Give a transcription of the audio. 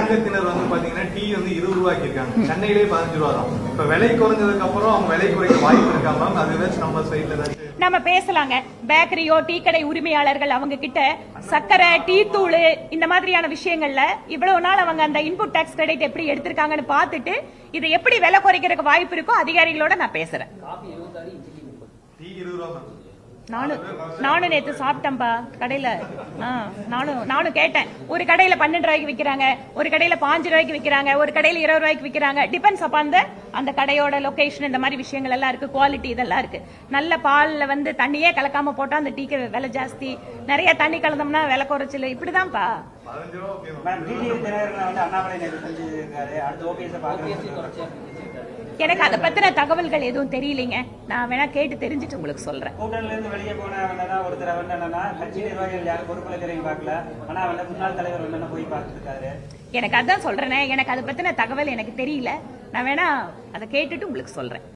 சங்கத்தினர் வந்து பாத்தீங்கன்னா டீ வந்து இருபது ரூபாய்க்கு இருக்காங்க சென்னையிலே பதினஞ்சு ரூபா தான். இப்ப விலை குறைஞ்சதுக்கு அப்புறம் அவங்க விலை குறைக்க வாய்ப்பு இருக்கா மேம் அது ஏதாச்சும் நம்ம சைட்ல ஏதாச்சும் நம்ம பேசலாங்க. பேக்கரியோ டீ கடை உரிமையாளர்கள் அவங்க கிட்ட சக்கரை டீ தூள் இந்த மாதிரியான விஷயங்கள்ல இவ்வளவு நாள் அவங்க அந்த இன்புட் டாக்ஸ் கிரெடிட் எப்படி எடுத்திருக்காங்கன்னு பார்த்துட்டு இதை எப்படி விலை குறைக்கிறதுக்கு வாய்ப்பு இருக்கோ அதிகாரிகளோட நான் பேசுறேன். நானும் நானும் நேத்து சாப்பிட்டேன்பா கடையில. ஆ, நானும் நானும் கேட்டேன். ஒரு கடையில பன்னெண்டு ரூபாய்க்கு விக்கிறாங்க ஒரு கடையில பாஞ்சு ரூபாய்க்கு விக்கிறாங்க ஒரு கடையில இருபது ரூபாய்க்கு விக்கிறாங்க. டிபெண்ட்ஸ் அப்பான் அந்த கடையோட லொகேஷன் இந்த மாதிரி விஷயங்கள் எல்லாம் இருக்கு குவாலிட்டி இதெல்லாம் இருக்கு. நல்ல பால்ல வந்து தண்ணியே கலக்காம போட்டா அந்த டீக்கு விலை ஜாஸ்தி. நிறைய தண்ணி கலந்தோம்னா விலை குறைச்சல். இப்படிதான்ப்பா. டிடிவி தினகரன் வந்து அண்ணாமலை நேற்று செஞ்சிருக்காரு. அடுத்து ஓபிஎஸ் எனக்கு அதை பத்தின தகவல்கள் எதுவும் தெரியலைங்க. நான் வேணா கேட்டு தெரிஞ்சுட்டு உங்களுக்கு சொல்றேன். கூட்டணில இருந்து வெளியே போன வேணா ஒருத்தர் என்னன்னா கட்சி நிர்வாகிகள் யாரும் பொறுப்புல இருக்கிறவங்க பார்க்கல. ஆனா வந்து முன்னாள் தலைவர் வந்து போய் பார்த்துருக்காரு. எனக்கு அதான் சொல்றேனே எனக்கு அதை பத்தின தகவல் எனக்கு தெரியல. நான் வேணா அதை கேட்டுட்டு உங்களுக்கு சொல்றேன்.